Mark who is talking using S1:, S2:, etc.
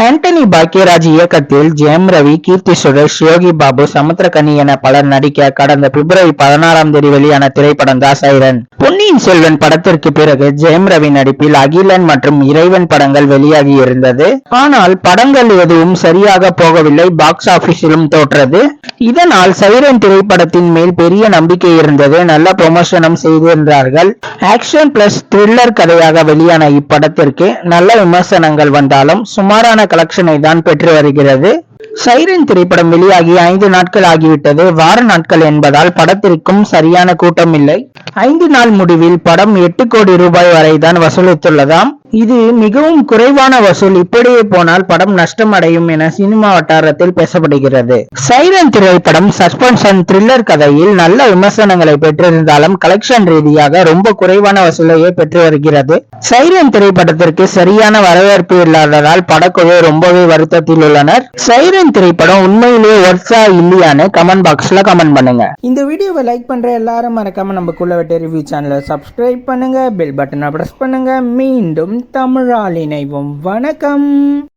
S1: ஆண்டனி பாக்கியராஜ் இயக்கத்தில் ஜெயம் ரவி கீர்த்தி சுரேஷ் யோகி பாபு சமுத்திரகனி என பலர் நடிக்க கடந்த பிப்ரவரி பதினாறாம் தேதி வெளியான திரைப்படம் தான் சைரன் பொன்னியின் செல்வன் படத்திற்கு பிறகு ஜெயம் ரவி நடிப்பில் அகிலன் மற்றும் இறைவன் படங்கள் வெளியாகி இருந்தது. ஆனால் படங்கள் எதுவும் சரியாக போகவில்லை. பாக்ஸ் ஆபீஸிலும் தோற்றது. இதனால் சைரன் திரைப்படத்தின் மேல் பெரிய நம்பிக்கை இருந்தது. நல்ல ப்ரொமோஷனும் செய்திருந்தார்கள். ஆக்ஷன் பிளஸ் த்ரில்லர் கதையாக வெளியான இப்படத்திற்கு நல்ல விமர்சனங்கள் வந்தாலும் சுமாரான கலெக்ஷனை தான் பெற்று வருகிறது. சைரன் திரைப்படம் வெளியாகி ஐந்து நாட்கள் ஆகிவிட்டது. வார நாட்கள் என்பதால் படத்திற்கும் சரியான கூட்டம் இல்லை ஐந்து நாள் முடிவில் படம் எட்டு கோடி ரூபாய் வரை தான் வசூலித்துள்ளதாம். இது மிகவும் குறைவான வசூல். இப்படியே போனால் படம் நஷ்டம் அடையும் என சினிமா வட்டாரத்தில் பேசப்படுகிறது. சைரன் திரைப்படம் சஸ்பென்ஷன் த்ரில்லர் கதையில் நல்ல விமர்சனங்களை பெற்றிருந்தாலும் கலெக்ஷன் ரீதியாக ரொம்ப குறைவான வசூலையே பெற்று வருகிறது. சைரன் திரைப்படத்திற்கு சரியான வரவேற்பு இல்லாததால் படக்குழு ரொம்பவே வருத்தத்தில் உள்ளனர். சைரன் திரைப்படம் உண்மையிலேயே ஒர்க்ஸா இல்லையான்னு கமெண்ட் பாக்ஸ்ல கமெண்ட் பண்ணுங்க. இந்த வீடியோவை லைக் பண்ற எல்லாரும் மறக்காம நம்ம குள்ள வெட்ட ரிவ்யூ சேனலை சப்ஸ்கிரைப் பண்ணுங்க பெல் பட்டனை பிரஸ் பண்ணுங்க. மீண்டும் தமிழால் வணக்கம்.